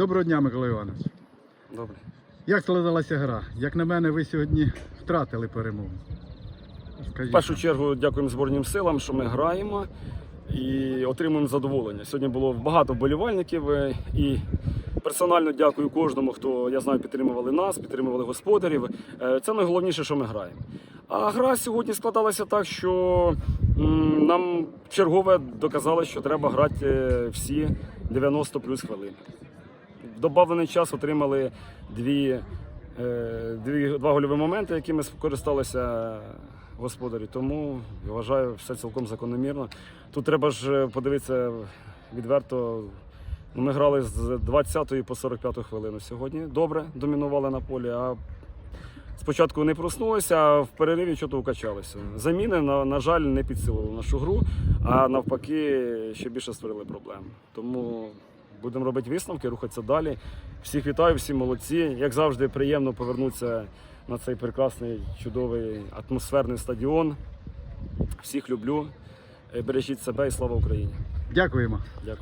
Доброго дня, Микола Іванович. Добре. Як складалася гра? Як на мене, ви сьогодні втратили перемогу. В першу чергу дякуємо Збройним силам, що ми граємо і отримуємо задоволення. Сьогодні було багато вболівальників е, і персонально дякую кожному, хто я знаю, підтримували нас, підтримували господарів. Е, Це найголовніше, що ми граємо. А гра сьогодні складалася так, що нам чергове доказали, що треба грати е, всі 90 плюс хвилин. В добавлений час отримали дві, е, дві, два гольові моменти, якими скористалися господарі. Тому вважаю все цілком закономірно. Тут треба ж е, подивитися відверто. Ну, Ми грали з 20 по 45 хвилину сьогодні. Добре домінували на полі. А спочатку не проснулися, а в перериві чого укачалися. Заміни, на, на жаль, не підсилили нашу гру, а навпаки, ще більше створили проблем. Тому будемо робити висновки, рухатися далі. Всіх вітаю, всі молодці. Як завжди, приємно повернутися на цей прекрасний, чудовий атмосферний стадіон. Всіх люблю. Е, Бережіть себе і слава Україні. Дякуємо. Дякую.